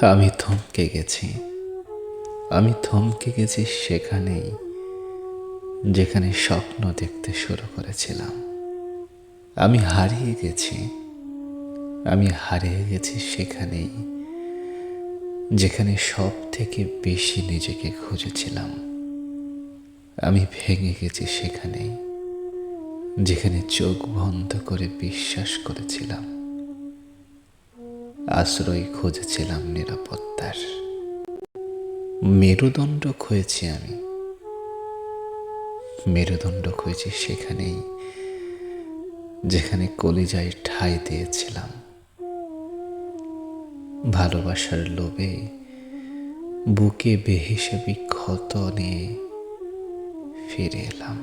আমি থমকে গেছি। আমি থমকে গেছি সেখানেই, যেখানে স্বপ্ন দেখতে শুরু করেছিলাম। আমি হারিয়ে গেছি। আমি হারিয়ে গেছি সেখানেই, যেখানে সব থেকে বেশি নিজেকে খুঁজেছিলাম। আমি ভেঙে গেছি সেখানেই, যেখানে চোখ বন্ধ করে বিশ্বাস করেছিলাম। আশ্রয় খুঁজেছিলাম নিরাপত্তার। মেরুদণ্ড খুঁয়েছি আমি। মেরুদণ্ড খুঁজেছি সেখানেই, যেখানে কলিজায় ঠাঁই দিয়েছিলাম। ভালোবাসার লোভে, বুকে বেহিসেবি ক্ষত নিয়ে ফিরে এলাম।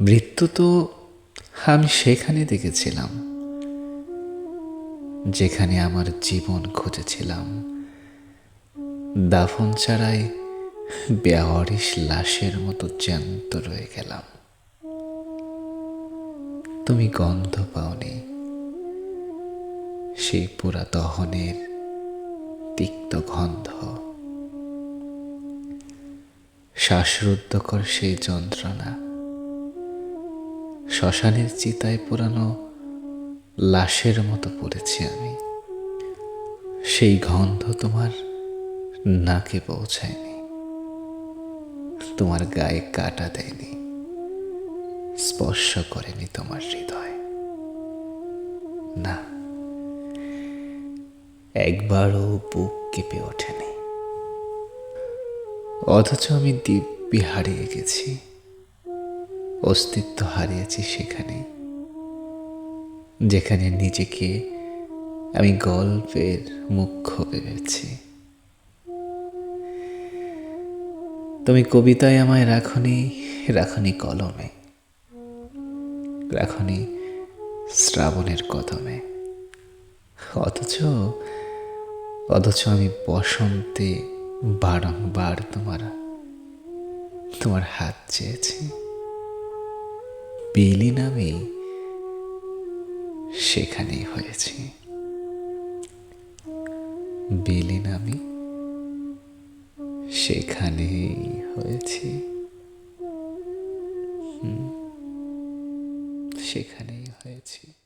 মৃত্যু তো আমি সেখানে দেখেছিলাম। যেখানে আমার জীবন খুঁজেছিলাম দাফন ছাড়াই বেহরিস লাশের মতো জ্যান্ত রয়ে গেলাম। তুমি গন্ধ পাওনি। সেই পুরা দহনের তিক্ত গন্ধ। শ্বাসরুদ্ধকর সেই যন্ত্রণা। শ্মশানের চিতায় পোড়ানো লাশের মতো পড়েছি আমি। সেই গন্ধ তোমার নাকে পৌঁছায়নি। তোমার গায়ে কাটা দেয়নি। স্পর্শ করেনি তোমার হৃদয়। না, একবারও বুক কেঁপে ওঠেনি। অথচ আমি দিব্যি হারিয়ে গেছি। অস্তিত্ব হারিয়েছি সেখানে যেখানে নিজেকে আমি গল্পের মুখ্য ভেবেছি তুমি কবিতায় আমায় রাখনি রাখনি কলমে, রাখনি শ্রাবণের কদমে। অথচ অথচ আমি বসন্তে বারংবার তোমার তোমার হাত চেয়েছি। বিলীন আমি সেখানেই হয়েছি। বিলীন আমি সেখানেই হয়েছি। সেখানেই হয়েছি।